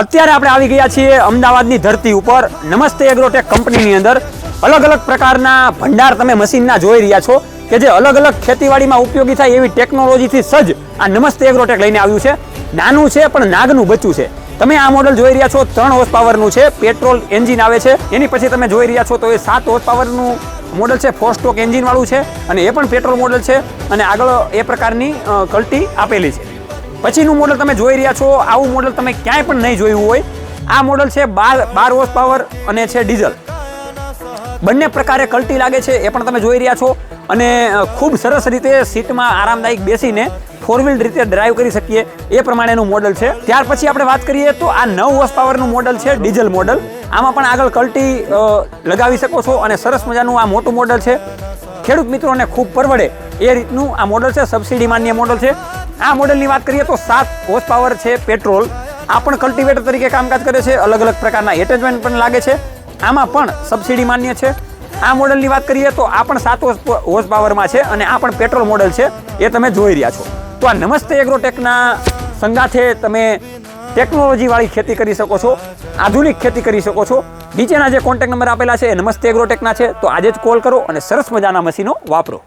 અત્યારે આપણે આવી ગયા છીએ અમદાવાદની ધરતી ઉપર. નમસ્તે એગ્રોટેક કંપનીની અંદર. અલગ અલગ પ્રકારના ભંડાર તમે મશીનના જોઈ રહ્યા છો કે જે અલગ અલગ ખેતીવાડીમાં ઉપયોગી થાય એવી ટેકનોલોજીથી સજ્જ આ નમસ્તે એગ્રોટેક લઈને આવ્યું છે. નાનું છે પણ નાગનું બચ્ચું છે. તમે આ મોડલ જોઈ રહ્યા છો, ત્રણ હોર્સ પાવરનું છે પેટ્રોલ એન્જિન આવે છે. એની પછી તમે જોઈ રહ્યા છો તો એ સાત હોર્સ પાવરનું મોડલ છે ફોર સ્ટોક એન્જિનવાળું છે અને એ પણ પેટ્રોલ મોડલ છે અને આગળ એ પ્રકારની કલ્ટી આપેલી છે. પછીનું મોડલ તમે જોઈ રહ્યા છો, આવું મોડલ તમે ક્યાંય પણ નહીં જોયું હોય. આ મોડલ છે બાર બાર હોર્સ પાવર અને છે ડીઝલ બંને પ્રકારે કલ્ટી લાગે છે, એ પણ તમે જોઈ રહ્યા છો. અને ખૂબ સરસ રીતે સીટમાં આરામદાયક બેસીને ફોર વ્હીલ રીતે ડ્રાઈવ કરી શકીએ, એ પ્રમાણેનું મોડલ છે. ત્યાર પછી આપણે વાત કરીએ તો આ નવ હોર્સ પાવરનું મોડલ છે ડીઝલ મોડલ આમાં પણ આગળ કલ્ટી લગાવી શકો છો અને સરસ મજાનું આ મોટું મોડલ છે. ખેડૂત મિત્રોને ખૂબ પરવડે. એ રીતનું આ મોડલ છે સબસિડી માન્ય મોડલ છે. આ મોડલની વાત કરીએ તો સાત હોર્સ પાવર છે પેટ્રોલ આ પણ કલ્ટિવેટર તરીકે કામકાજ કરે છે અલગ અલગ પ્રકારના એટેચમેન્ટ પણ લાગે છે. આમાં પણ સબસિડી માન્ય છે. આ મોડલની વાત કરીએ તો આ પણ સાત હોર્સ પાવરમાં છે અને આ પણ પેટ્રોલ મોડલ છે. એ તમે જોઈ રહ્યા છો. તો આ નમસ્તે એગ્રોટેકના સંગાથે તમે ટેકનોલોજીવાળી ખેતી કરી શકો છો, આધુનિક ખેતી કરી શકો છો. નીચેના જે કોન્ટેક્ટ નંબર આપેલા છે એ નમસ્તે એગ્રોટેકના છે. તો આજે જ કોલ કરો અને સરસ મજાના મશીનો વાપરો.